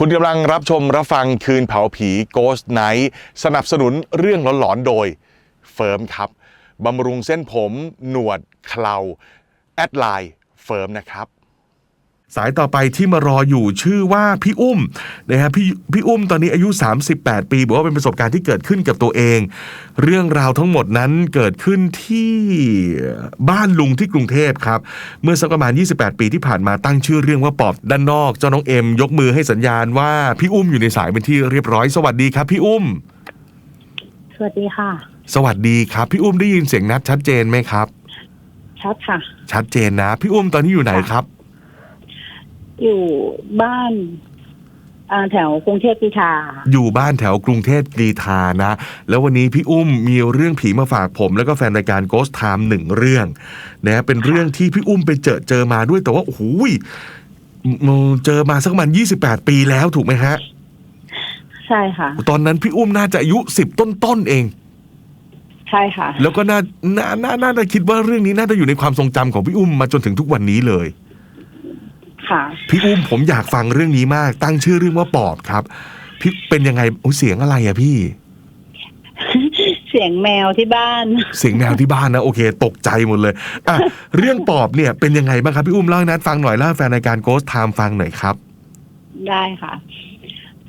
คุณกำลังรับชมรับฟังคืนเผาผี Ghost Night สนับสนุนเรื่องหลอนๆโดยเฟิร์มครับบำรุงเส้นผม หนวดเคลาแอดไลน์เฟิร์มนะครับ สายต่อไปที่มารออยู่ชื่อว่าพี่อุ้มนะฮะพี่พี่อุ้มตอนนี้อายุ 38 ปีบอกว่าเป็นประสบการณ์ที่เกิดขึ้นกับตัวเอง เรื่องราวทั้งหมดนั้นเกิดขึ้นที่บ้านลุงที่กรุงเทพครับ เมื่อสักประมาณ 28 ปีที่ผ่านมาตั้งชื่อเรื่องว่าปอบด้านนอกเจ้าน้องเอ็มยกมือให้สัญญาณว่าพี่อุ้มอยู่ในสายเป็นที่เรียบร้อยสวัสดีครับ พี่อุ้ม สวัสดีค่ะ สวัสดีครับ พี่อุ้มได้ยินเสียงนัดชัดเจนไหมครับ ชัดค่ะ ชัดเจนนะ พี่อุ้มตอนนี้อยู่ไหนครับ อยู่บ้านอ่าแถวกรุงเทพพิธาอยู่บ้านแถวกรุงเทพกรีฑานะ แล้ววันนี้พี่อุ้มมีเรื่องผีมาฝากผม แล้วก็แฟนรายการ Ghost Time หนึ่งเรื่องนะเป็นเรื่องที่พี่อุ้มไปเจอเจอมาด้วยแต่ว่าโอ้โหยมเจอมาสักประมาณ28ปีแล้วถูกไหมฮะ ใช่ค่ะ ตอนนั้นพี่อุ้มน่าจะอายุ10ต้นๆเอง ใช่ค่ะ แล้วก็น่าน่าน่าน่าจะคิดว่าเรื่องนี้น่าจะอยู่ในความทรงจำของพี่อุ้มมาจนถึงทุกวันนี้เลย ค่ะ พี่อุ้มผมอยากฟังเรื่องนี้มาก ตั้งชื่อเรื่องว่าปอบครับ พี่เป็นยังไงโอ้ยเสียงอะไรอะพี่ เสียงแมวที่บ้าน เสียงแมวที่บ้านนะโอเค ตกใจหมดเลยอะเรื่องปอบเนี่ยเป็นยังไงบ้างครับพี่อุ้มเล่าให้นัดฟังหน่อยเล่าให้แฟนรายการ Ghost Time ฟังหน่อยครับ ได้ค่ะ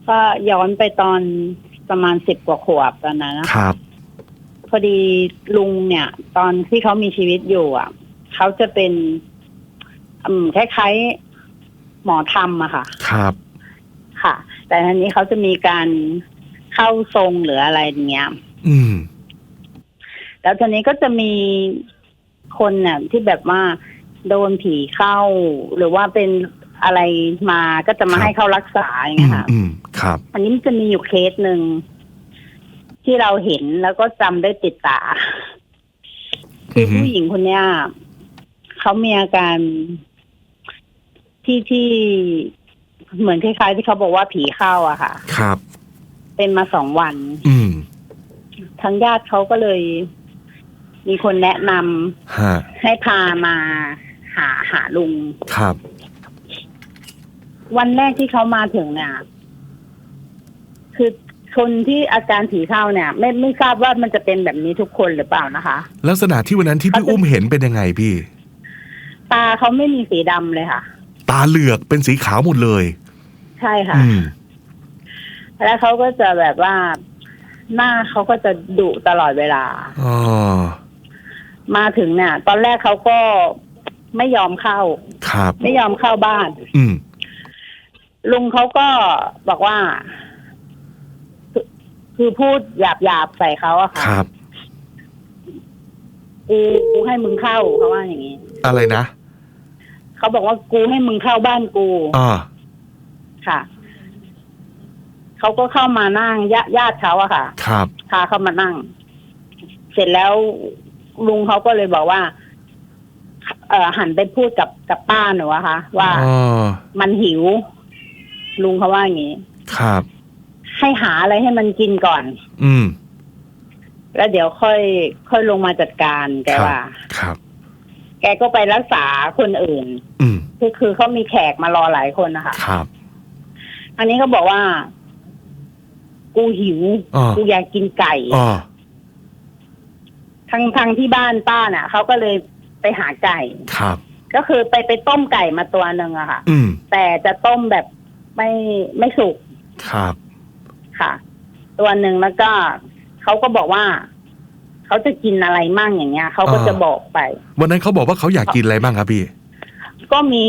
ก็ย้อนไปตอนประมาณสิบกว่าขวบตอนนั้นนะคะครับ พอดีลุงเนี่ย ตอนที่เขามีชีวิตอยู่อะเขาจะเป็นอืมคล้ายๆ หมอธรรมอะค่ะ ครับ ค่ะ แต่ทีนี้เขาจะมีการเข้าทรงหรืออะไรอย่างเงี้ย อืม แล้วทีนี้ก็จะมีคนเนี่ยที่แบบว่าโดนผีเข้า หรือว่าเป็นอะไรมาก็จะมาครับ ให้เขารักษาอย่างอืเงี้ยมค่ะ อืมครับ อันนี้มันจะมีอยู่เคสหนึ่งที่เราเห็นแล้วก็จำได้ติดตา คืออฮึ ผู้หญิงคนเนี้ยเขามีอาการ ที่ที่เหมือนคล้ายๆที่เขาบอกว่าผีเข้าอะค่ะ ครับ เป็นมาสองวัน อืมทางญาติเขาก็เลย มีคนแนะนำฮะให้พามาหาหาลุง ครับ วันแรกที่เขามาถึงเนี่ย คือคนที่อาการผีเข้าเนี่ย ไม่ไม่ทราบว่ามันจะเป็นแบบนี้ทุกคนหรือเปล่านะคะ ลักษณะที่วันนั้นที่พี่เขาจะอุ้มเห็นเป็นยังไงพี่ ตาเขาไม่มีสีดำเลยค่ะ ตาเหลือกเป็นสีขาวหมดเลย ใช่ค่ะ อืม แล้วเขาก็จะแบบว่า หน้าเขาก็จะดุตลอดเวลา อ๋อ มาถึงเนี่ย ตอนแรกเขาก็ไม่ยอมเข้า ครับ ไม่ยอมเข้าบ้าน อืม ลุงเขาก็บอกว่า คือคือพูดหยาบหยาบๆใส่เขาอะค่ะครับกูกูให้มึงเข้าเขาว่าอย่างนี้ อะไรนะ เขาบอกว่ากูให้มึงเข้าบ้านกูอ่าค่ะเขาก็เข้ามานั่งญาญาติเขาอะค่ะครับ พาเข้ามานั่ง เสร็จแล้วลุงเขาก็เลยบอกว่า เอ่อหันไปพูดกับกับป้าหนูอะค่ะ ว่าอ๋อมันหิว ลุงเขาว่าอย่างนี้ ครับ ให้หาอะไรให้มันกินก่อน อืม แล้วเดี๋ยวค่อย ค่อยลงมาจัดการแกครับ ว่า ครับ แกก็ไปรักษาคนอื่น อืม คือคือเขามีแขกมารอหลายคนนะคะครับ อันนี้เขาบอกว่า กูหิว อ่ากูอยากกินไก่อ๋อทางทางที่บ้านป้าเนี่ยเขาก็เลยไปหาไก่ ครับ ก็คือไปไปต้มไก่มาตัวหนึ่งอะค่ะ อืม แต่จะต้มแบบไม่ไม่สุกครับ ค่ะ ตัวหนึ่งแล้วก็เขาก็บอกว่า เขาจะกินอะไรมั่งอย่างเงี้ยเขาก็อ่า จะบอกไป วันนั้นเขาบอกว่าเขาอยากกินอะไรบ้างครับพี่ก็มี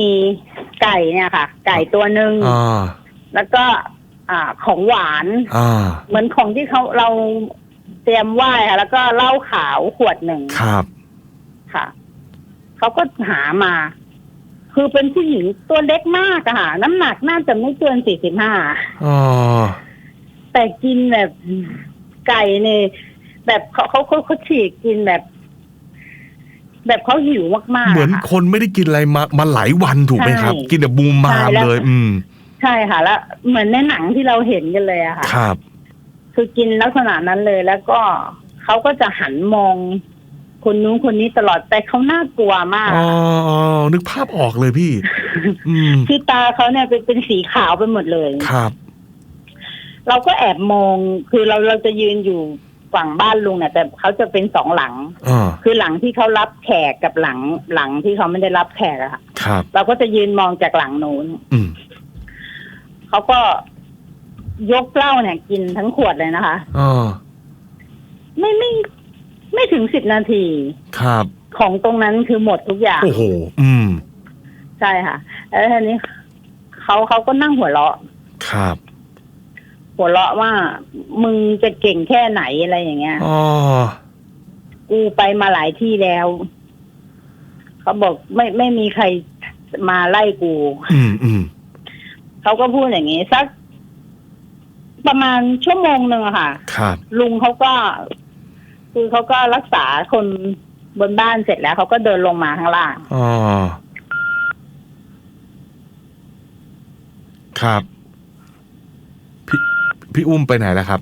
ไก่เนี่ยค่ะ ไก่ตัวหนึ่งอ่าแล้วก็อ่าของหวาน อ่าเหมือนของที่เขาเราเตรียมไหว้ค่ะแล้วก็เหล้าขาวขวดหนึ่งครับค่ะเขาก็หามา คือเป็นผู้หญิงตัวเล็กมากอะค่ะ น้ำหนักน่าจะไม่เกินสี่สิบห้า อ๋อแต่กินแบบไก่เนี่ย แบบเขาเขาเขาเขาฉีกกินแบบ แบบเขาหิวมากๆเหมือนอะค่ะคนไม่ได้กินอะไรมามาหลายวันถูกไหมครับใช่กินแต่บูมมามใช่แล้วเลย อืม ใช่ค่ะ แล้ว เหมือนในหนังที่เราเห็นกันเลยอะค่ะ ครับ คือกินลักษณะนั้นเลยแล้วก็เขาก็จะหันมองคนนู้นคนนี้ตลอดแต่เขาน่ากลัวมากอ๋ออ๋อนึกภาพออกเลยพี่อืมคือตาเขาเนี่ยเป็นเป็นสีขาวไปหมดเลย ครับ เราก็แอบมอง คือเราเราจะยืนอยู่ ฝั่งบ้านลุงเนี่ยแต่เขาจะเป็นสองหลัง อ่าคือหลังที่เขารับแขกกับหลังหลังที่เขาไม่ได้รับแขกอะค่ะ ครับ เราก็จะยืนมองจากหลังนู้นอืมเขาก็ยกเหล้าเนี่ย กินทั้งขวดเลยนะคะอ่าไม่ไม่ไม่ถึงสิบนาทีครับ ของตรงนั้นคือหมดทุกอย่าง โอ้โห อืม ใช่ค่ะ แล้วทีนี้เขาเขาก็นั่งหัวเราะ ครับ หัวเราะว่ามึงจะเก่งแค่ไหนอะไรอย่างเงี้ย อ๋อ กูไปมาหลายที่แล้ว เขาบอกไม่ไม่มีใครมาไล่กู อืมอืมเขาก็พูดอย่างนี้สัก ประมาณชั่วโมงหนึ่งอะค่ะ ครับ ลุงเขาก็ คือเขาก็รักษาคนบนบ้านเสร็จแล้วเขาก็เดินลงมาข้างล่าง อ๋อ ครับ พี่อุ้มไปไหนแล้วครับ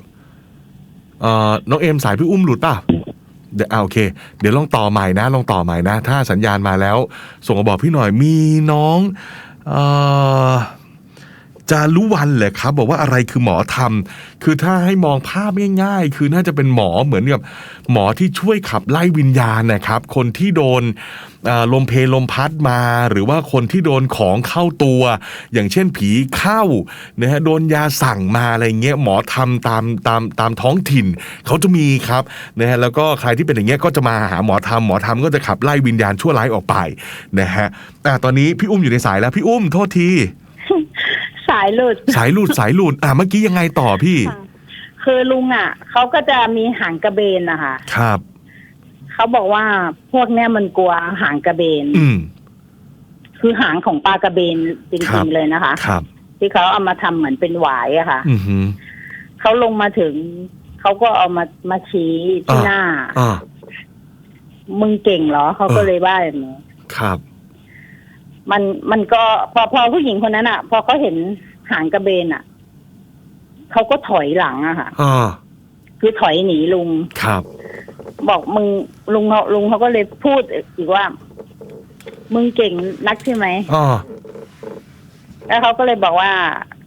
เอ่อน้องเอมสายพี่อุ้มหลุดป่ะเดี๋ยวอ่าโอเค เดี๋ยวลองต่อใหม่นะ ลองต่อใหม่นะ ถ้าสัญญาณมาแล้ว ส่งมาบอกพี่หน่อยมีน้อง เอ่อ จารุวันเหรอครับ บอกว่าอะไรคือหมอทำคือถ้าให้มองภาพง่ายๆ คือน่าจะเป็นหมอเหมือนกับหมอที่ช่วยขับไล่วิญญาณนะครับ คนที่โดนลมเพลลมพัดมา หรือว่าคนที่โดนของเข้าตัว อย่างเช่นผีเข้านะฮะโดนยาสั่งมาอะไรเงี้ยหมอทำตามตามตามท้องถิ่น เขาจะมีครับนะฮะแล้วก็ใครที่เป็นอย่างเงี้ยก็จะมาหาหมอทำหมอทำก็จะขับไล่วิญญาณชั่วร้ายออกไปนะฮะอะตอนนี้พี่อุ้มอยู่ในสายแล้วพี่อุ้มโทษที สายหลุด สายหลุดสายหลุดอะเมื่อกี้ยังไงต่อพี่ค่ะคือลุงอะเขาก็จะมีหางกระเบนนะคะครับ เขาบอกว่าพวกเนี้ยมันกลัวหางกระเบน อืม คือหางของปลากระเบนจครัริบ งๆเลยนะคะ ครับ ที่เขาเอามาทำเหมือนเป็นหวายอะค่ะอือหือ เขาลงมาถึงเขาก็เอามามาชี้ที่อ่า หน้า อ่า มึงเก่งเหรอเขาก็เออเลยว่าอย่างนี้ ครับ มันมันก็พอพอผู้หญิงคนนั้นอะ พอเขาเห็นหางกระเบนอะเขาก็ถอยหลังอะค่ะอ่าคือถอยหนีลุง ครับ บอกมึงลุงเขาลุงเขาก็เลยพูดอีกว่า มึงเก่งนักใช่ไหมอ่าแล้วเขาก็เลยบอกว่า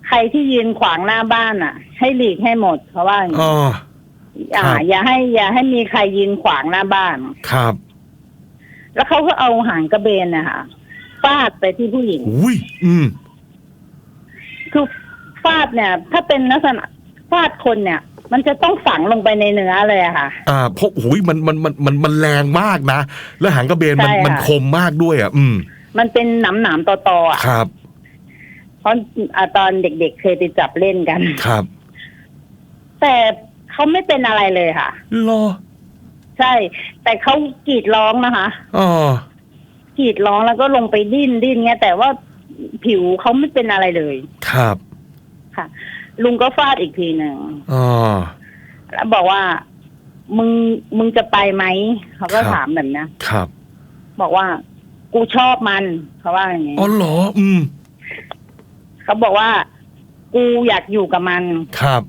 ใครที่ยืนขวางหน้าบ้านอะ ให้หลีกให้หมดเพราะว่าอย่างนี้ อ่า อ่า ครับ อย่าให้อย่าให้มีใครยืนขวางหน้าบ้าน ครับ แล้วเขาก็เอาหางกระเบนนะคะ ฟาดไปที่ผู้หญิง อุ้ยอืม คือฟาดเนี่ย ถ้าเป็นลักษณะฟาดคนเนี่ย มันจะต้องฝังลงไปในเนื้อเลยอะค่ะ อ่าเพราะหุยมันมันมันมันมันแรงมากนะ แล้วหางกระเบนมันใช่ค่ะ มันคมมากด้วยอะ อืม มันเป็นหนามหนามๆตอๆอะครับ เพราะอ่าตอนเด็กๆเคยไปจับเล่นกัน ครับแต่เขาไม่เป็นอะไรเลยค่ะ รอใช่ แต่เขากรีดร้องนะคะ อ๋อ กรีดร้องแล้วก็ลงไปดิ้นดิ้นเงี้ย แต่ว่าผิวเขาไม่เป็นอะไรเลย ครับ ค่ะ ลุงก็ฟาดอีกทีหนึ่งอ๋อแล้วบอกว่า มึงมึงจะไปไหมเขาก็ครับถามแบบเนี้ยครับ บอกว่า กูชอบมันเขาว่าอย่างนี้อ๋อเหรอ อืมเขาบอกว่า กูอยากอยู่กับมัน ครับ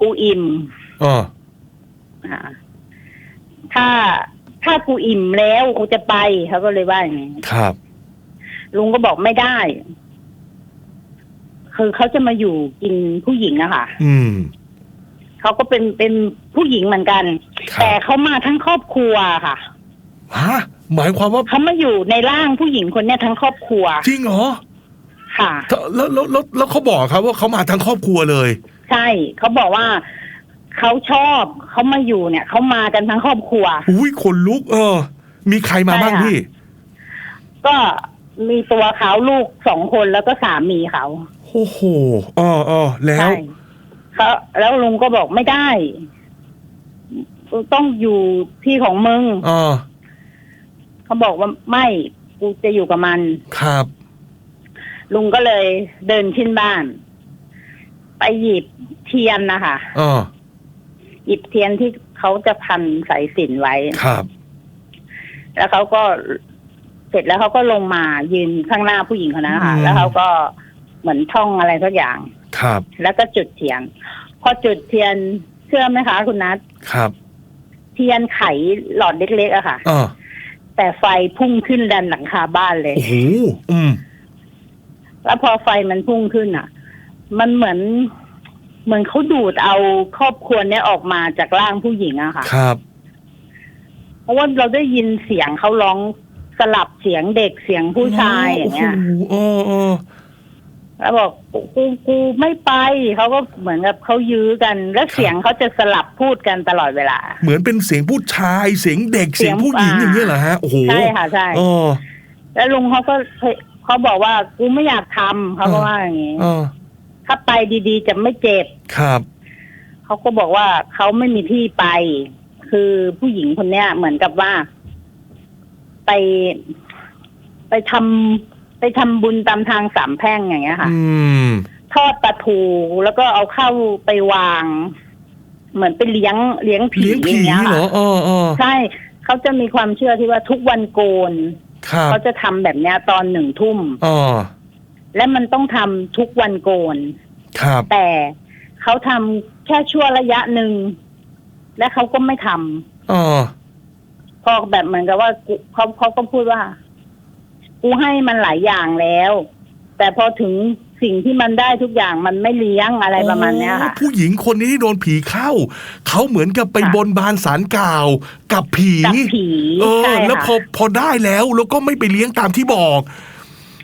กูอิ่มอ๋ออ่าถ้า ถ้ากูอิ่มแล้วกูจะไปเขาก็เลยว่าอย่างนี้ครับ ลุงก็บอกไม่ได้ คือเขาจะมาอยู่กินผู้หญิงอะค่ะ อืมเขาก็เป็นเป็นผู้หญิงเหมือนกัน ครับแต่เขามาทั้งครอบครัวค่ะฮะหมายความว่าเขามาอยู่ในร่างผู้หญิงคนเนี้ยทั้งครอบครัวจริงเหรอค่ะ แล้วแล้วแล้วแล้วเขาบอกครับว่าเขามาทั้งครอบครัวเลย ใช่เขาบอกว่า เขาชอบเขามาอยู่เนี่ยเขามากันทั้งครอบครัว อุ้ยขนลุก เออ มีใครมาบ้างใช่ค่ะพี่ ก็มีตัวเขาลูกสองคนแล้วก็สามีเขาโอ้โหอ๋ออ๋อแล้วใช่เขาแล้วลุงก็บอกไม่ได้ ต้องอยู่ที่ของมึงอ๋อเขาบอกว่าไม่กูจะอยู่กับมัน ครับ ลุงก็เลยเดินขึ้นบ้าน ไปหยิบเทียนนะคะอ๋อ หยิบเทียนที่เขาจะพันสายสิญจนไว้ ครับ แล้วเขาก็เสร็จแล้วเขาก็ลงมายืนข้างหน้าผู้หญิงคนนั้นค่ะ อืม แล้วเขาก็เหมือนท่องอะไรสักอย่าง ครับแล้วก็จุดเทียน พอจุดเทียนเชื่อไหมคะคุณนัทครับเทียนไขหลอดเล็กๆอะค่ะ อ่าแต่ไฟพุ่งขึ้นดันหลังคาบ้านเลย โอ้โหอืม แล้วพอไฟมันพุ่งขึ้นอะมันเหมือน เหมือนเขาดูดเอาครอบครัวเนี้ยออกมาจากร่างผู้หญิงอะค่ะ ครับ เพราะว่าเราได้ยินเสียงเขาร้องสลับเสียงเด็กเสียงผู้ชายอย่างเงี้ย โอ้โหเออเออแล้วบอกกูกูกูไม่ไปเขาก็เหมือนกับเขายื้อกัน แล้วเสียงเขาจะสลับพูดกันตลอดเวลา เหมือนเป็นเสียงผู้ชาย เสียงเด็กเสีเสียยงงผู้หญิงอ่าอย่างเงี้ยเหรอฮะ โอ้โหใช่ค่ะใช่เออแล้วลุงเขาก็เขาบอกว่ากูไม่อยากทำเขาก็อ่าว่าอย่างงี้เออ ถ้าไปดีๆ จะไม่เจ็บครับเขาก็บอกว่าเขาไม่มีที่ไป คือผู้หญิงคนเนี้ย เหมือนกับว่า ไปไปทำไปทำบุญตามทางสามแพร่งอย่างเงี้ยค่ะ อืมทอดปลาทูแล้วก็เอาเข้าไปวาง เหมือนไปเลี้ยงเลี้ยงผีเลี้ยงผีอย่างเงี้ยเหรอค่ะเออเออใช่เขาจะมีความเชื่อที่ว่าทุกวันโกนครับเขาจะทำแบบเนี้ยตอนหนึ่งทุ่มเออ และมันต้องทำทุกวันโกน ครับ แต่เขาทำแค่ชั่วระยะหนึ่ง และเขาก็ไม่ทำเออพอแบบเหมือนกับว่ากูเขาเขาก็พูดว่า กูให้มันหลายอย่างแล้ว แต่พอถึงสิ่งที่มันได้ทุกอย่างมันไม่เลี้ยงอะไรประมาณเนี้ยค่ะอ๋อผู้หญิงคนนี้ที่โดนผีเข้า เขาเหมือนกับไปค่ะ บนบานสารกล่าวกับผีกับผีเออ ใช่แล้วพอค่ะ พอได้แล้วแล้วก็ไม่ไปเลี้ยงตามที่บอก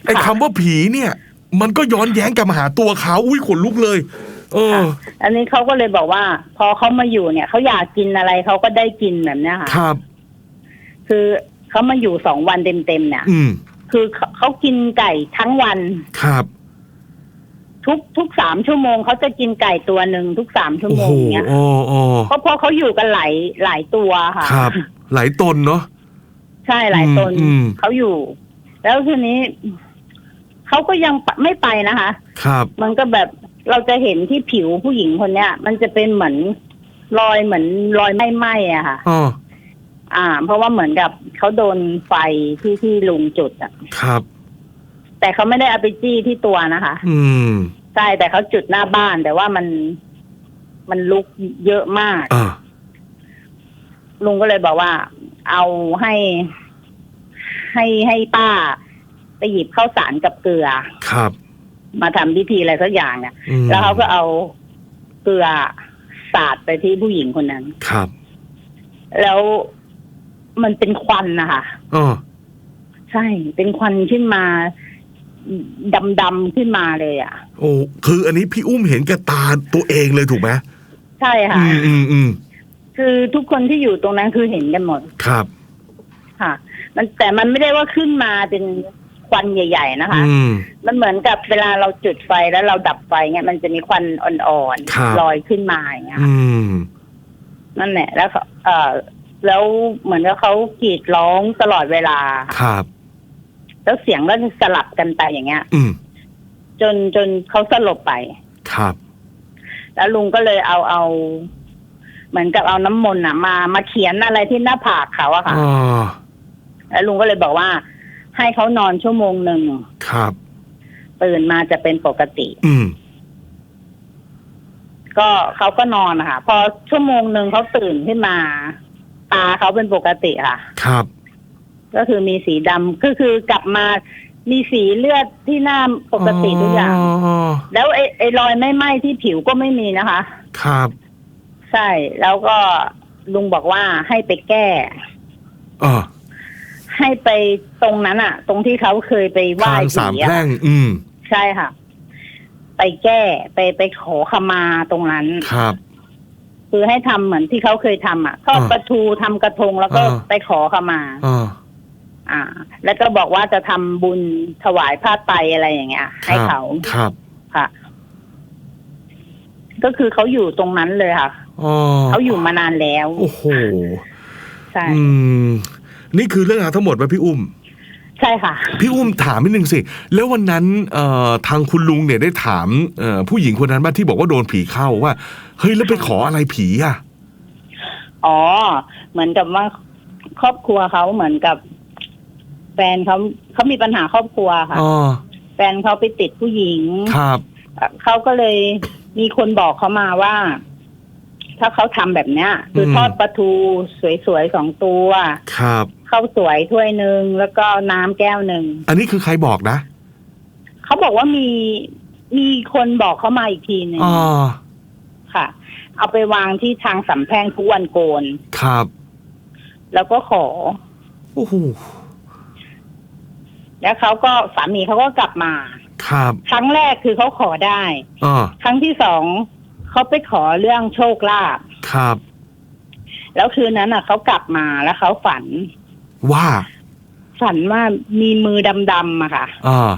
ไอ้ค่ะคำว่าผีเนี่ย มันก็ย้อนแย้งกลับมาหาตัวเขาอุ้ยขนลุกเลย เออ อันนี้เขาก็เลยบอกว่า พอเขามาอยู่เนี่ยเขาอยากกินอะไรเขาก็ได้กินแบบเนี้ยค่ะครับ คือเขามาอยู่สองวันเต็มๆเนี่ย อืมคือเขาเขากินไก่ทั้งวัน ครับ ทุกทุกสามชั่วโมงเขาจะกินไก่ตัวหนึ่งทุกสามชั่วโอ้โมโหงเนี้ยโอ้โอ้เพราะเพราะเขาอยู่กันหลายหลายตัวค่ะ ครับ หลายตนเนาะ ใช่หลายตนอืมเขาอยู่ แล้วทีนี้ เขาก็ยังปะไม่ไปนะคะ ครับมันก็แบบเราจะเห็นที่ผิวผู้หญิงคนเนี้ย มันจะเป็นเหมือนรอยเหมือนรอยไหม้ๆอะค่ะ อ๋ออ่า เพราะว่าเหมือนกับเขาโดนไฟที่ที่ลุงจุดอะครับ แต่เขาไม่ได้เอาไปจี้ที่ตัวนะคะ อืมใช่แต่เขาจุดหน้าบ้าน แต่ว่ามันมันลุกเยอะมาก อ่าลุงก็เลยบอกว่า เอาให้ ให้ให้ป้า ไปหยิบข้าวสารกับเกลือ ครับ มาทำพิธีอะไรสักอย่างเนี่ยอืมแล้วเขาก็เอาเกลือสาดไปที่ผู้หญิงคนนั้น ครับแล้วมันเป็นควันนะคะ อ๋อใช่ เป็นควันขึ้นมาดำๆขึ้นมาเลยอะ โอ้คืออันนี้พี่อุ้มเห็นกับตาตัวเองเลยถูกไหมใช่ค่ะ อืมอืมอืมคือทุกคนที่อยู่ตรงนั้นคือเห็นกันหมดครับ ค่ะ มันแต่มันไม่ได้ว่าขึ้นมาเป็น ควันใหญ่ๆนะคะ อืม มันเหมือนกับเวลาเราจุดไฟแล้วเราดับไฟเนี่ยมันจะมีควันอ่อนครับ ๆลอยขึ้นมาอย่างเงี้ยอืม นั่นแหละแล้วเขาเออแล้วเหมือนกับเขากรีดร้องตลอดเวลา ครับ แล้วเสียงก็สลับกันไปอย่างเงี้ย อืม จนจนเขาสลบไป ครับ แล้วลุงก็เลยเอาเอา เหมือนกับเอาน้ำมนต์อะมามาเขียนอะไรที่หน้าผากเขาอะค่ะ อ๋อ แล้วลุงก็เลยบอกว่า ให้เขานอนชั่วโมงหนึ่งครับ ตื่นมาจะเป็นปกติ อืม ก็เขาก็นอนนะคะพอชั่วโมงหนึ่งเขาตื่นขึ้นมา ตาเขาเป็นปกติค่ะ ครับ ก็คือมีสีดำก็คือกลับมามีสีเลือดที่หน้าปกติทุกอย่างอ๋อแล้วไอ้ไอ้รอยไม่ไหม้ที่ผิวก็ไม่มีนะคะ ครับ ใช่ แล้วก็ลุงบอกว่าให้ไปแก้อ๋อ ให้ไปตรงนั้นอะตรงที่เขาเคยไปไหว้ทางสามผีแพร่อะง อืม ใช่ค่ะ ไปแก้ไปไปขอขมาตรงนั้น ครับ คือให้ทำเหมือนที่เขาเคยทำอะทอดอ่าปลาทูทำกระทงแล้วก็อ่า ไปขอขมาอ๋ออ่า แล้วก็บอกว่าจะทำบุญถวายผ้าไตรอะไรอย่างเงี้ยให้เขาครับค่ะ ก็คือเขาอยู่ตรงนั้นเลยค่ะ อ๋อเขาอยู่มานานแล้ว โอ้โห ใช่ อืม นี่คือเรื่องราวทั้งหมดไหมพี่อุ้ม ใช่ค่ะ พี่อุ้มถามนิดนึงสิ แล้ววันนั้นเอ่อทางคุณลุงเนี่ยได้ถามเอ่อผู้หญิงคนนั้นว่าที่บอกว่าโดนผีเข้าว่าเฮ้ยแล้วไปขออะไรผีอะอ๋อ เหมือนกับว่าครอบครัวเขาเหมือนกับ แฟนเขาเขามีปัญหาครอบครัวค่ะ อ๋อแฟนเขาไปติดผู้หญิง ครับ เขาก็เลยมีคนบอกเขามาว่า ถ้าเขาทำแบบเนี้ยคืออมทอดปลาทูสวยๆสองตัว ครับ ข้าวสวยถ้วยหนึ่งแล้วก็น้ำแก้วหนึ่งอันนี้คือใครบอกนะเขาบอกว่ามีมีคนบอกเขามาอีกทีหนึ่งอ๋อค่ะ เอาไปวางที่ทางสำแพงทุกวันโกน ครับแล้วก็ขอ โอ้โหแล้วเขาก็สามีเขาก็กลับมา ครับครั้งแรกคือเขาขอได้ อ๋อครั้งที่สองเขาไปขอเรื่องโชคลาภครับ แล้วคืนนั้นอะเขากลับมาแล้วเขาฝัน ว่า ฝันว่ามีมือดำๆอะค่ะ อ่า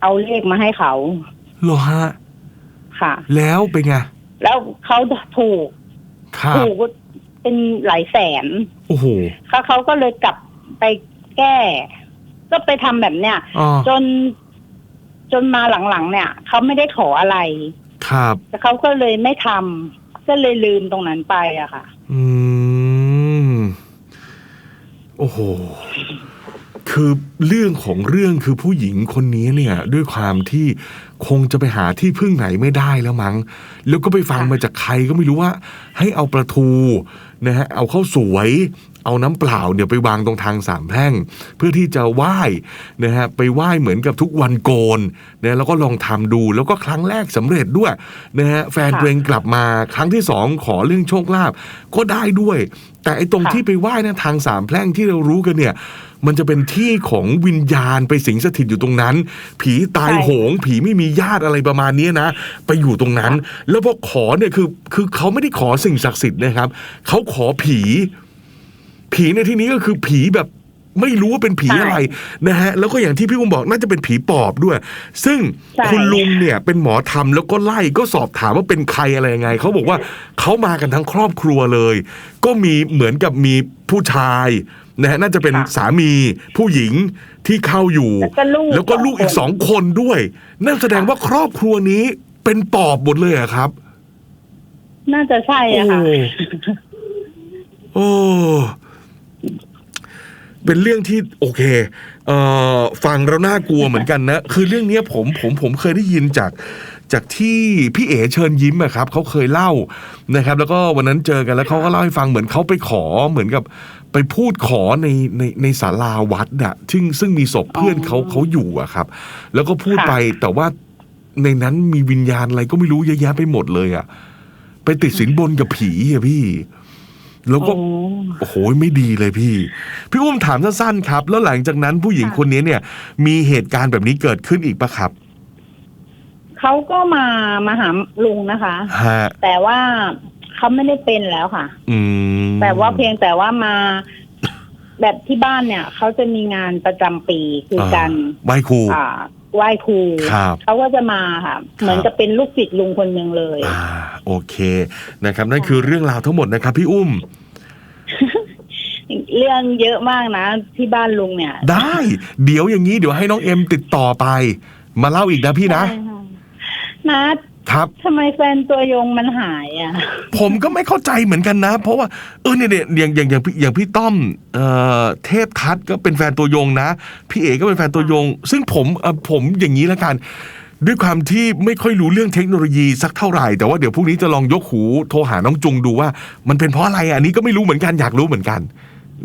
เอาเลขมาให้เขาเหรอฮะ ค่ะ แล้วเป็นไงแล้วเขาถูกครับถูกเป็นหลายแสนโอ้โห เขาเขาก็เลยกลับไปแก้ ก็ไปทำแบบเนี้ยอ๋อจน จนมาหลังๆเนี่ยเขาไม่ได้ขออะไร ครับ แต่เขาก็เลยไม่ทำก็เลยลืมตรงนั้นไปอะค่ะ อืม โอ้โห คือเรื่องของเรื่องคือผู้หญิงคนนี้เนี่ยด้วยความที่คงจะไปหาที่พึ่งไหนไม่ได้แล้วมั้ง แล้วก็ไปฟังค่ะมาจากใครก็ไม่รู้ว่า ให้เอาปลาทูนะฮะเอาข้าวสวย เอาน้ำเปล่าเนี่ยไปวางตรงทางสามแพร่ง เพื่อที่จะไหว้นะฮะไปไหว้เหมือนกับทุกวันโกนนะแล้วก็ลองทำดูแล้วก็ครั้งแรกสำเร็จด้วยนะฮะแฟนค่ะตัวเองกลับมาครั้งที่สองขอเรื่องโชคลาภก็ได้ด้วย แต่ไอ้ตรงค่ะที่ไปไหว้นะทางสามแพร่งที่เรารู้กันเนี่ย มันจะเป็นที่ของวิญญาณไปสิงสถิตอยู่ตรงนั้น ผีตายโหง ผีไม่มีญาติอะไรประมาณเนี้ยนะ ไปอยู่ตรงนั้น แล้วพอขอเนี่ยคือคือเขาไม่ได้ขอสิ่งศักดิ์สิทธิ์นะครับเขาขอผี ผีในที่นี้ก็คือผีแบบไม่รู้ว่าเป็นผีใช่อะไรนะฮะแล้วก็อย่างที่พี่อุ้มบอกน่าจะเป็นผีปอบด้วย ซึ่งใช่คุณลุงเนี่ยเป็นหมอธรรมแล้วก็ไล่ก็สอบถามว่าเป็นใครอะไรยังไงเขาบอกว่าเขามากันทั้งครอบครัวเลย ก็มีเหมือนกับมีผู้ชาย นะฮะน่าจะเป็นค่ะสามีผู้หญิงที่เข้าอยู่ แล้วก็ลูกแล้วก็ลูกอีกสองคนด้วย นั่นแสดงว่าครอบครัวนี้เป็นปอบหมดเลยอะครับ น่าจะใช่อะค่ะโอ้ เป็นเรื่องที่โอเค เอ่อฟังแล้วน่ากลัวเหมือนกันนะ คือเรื่องเนี้ยผมผมผมเคยได้ยินจาก จากที่พี่เอ๋เชิญยิ้มอะครับเขาเคยเล่านะครับ แล้วก็วันนั้นเจอกันแล้วเขาก็เล่าให้ฟังเหมือนเขาไปขอเหมือนกับไปพูดขอในในในศาลาวัดอะซึ่งซึ่งมีศพเพื่อนเขาอ๋อเขาอยู่อะครับ แล้วก็พูดค่ะไปแต่ว่าในนั้นมีวิญญาณอะไรก็ไม่รู้เยอะแยะไปหมดเลยอะไปติดสินบนกับผีอะพี่ แล้วก็โอ้โอ้โหไม่ดีเลยพี่ พี่อุ้มถามสั้นๆครับ แล้วหลังจากนั้นผู้หญิงค่ะคนนี้เนี่ย มีเหตุการณ์แบบนี้เกิดขึ้นอีกปะครับ เขาก็มามาหาลุงนะคะ ฮะแต่ว่าเขาไม่ได้เป็นแล้วค่ะ อืมแต่ว่าเพียงแต่ว่ามา แบบที่บ้านเนี่ยเขาจะมีงานประจำปีคือการไหว้ครู อ่าไหว้ครูครับเขาก็จะมาค่ะ เหมือนกับเป็นลูกศิษย์ลุงคนหนึ่งเลย อ่าโอเคนะครับ นั่นคือเรื่องราวทั้งหมดนะครับ พี่อุ้ม เรื่องเยอะมากนะ ที่บ้านลุงเนี่ยได้ เดี๋ยวอย่างนี้เดี๋ยวให้น้องเอ็มติดต่อไป มาเล่าอีกนะพี่นะ ใช่ค่ะ นัดครับ ทำไมแฟนตัวยงมันหายอะ ผมก็ไม่เข้าใจเหมือนกันนะ เพราะว่าเออเนี่ยเนี่ยอย่างอย่างอย่างพี่อย่างพี่ต้อมเอ่อเทพทัศน์ก็เป็นแฟนตัวยงนะ พี่เอกก็เป็นแฟนตัวยง ซึ่งผมเอ่อผมอย่างนี้แล้วกัน ด้วยความที่ไม่ค่อยรู้เรื่องเทคโนโลยีสักเท่าไหร่ แต่ว่าเดี๋ยวพรุ่งนี้จะลองยกหูโทรหาน้องจุงดูว่า มันเป็นเพราะอะไรอะอันนี้ก็ไม่รู้เหมือนกันอยากรู้เหมือนกัน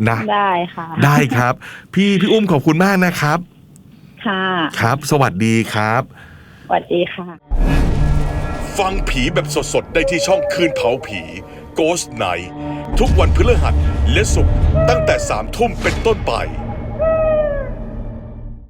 นะ ได้ค่ะ ได้ครับ พี่พี่อุ้มขอบคุณมากนะครับ ค่ะ ครับ สวัสดีครับ สวัสดีค่ะ ฟังผีแบบสดๆ ได้ที่ช่องคืนเผาผี Ghost Night ทุกวันพฤหัสและศุกร์ตั้งแต่3ทุ่มเป็นต้นไป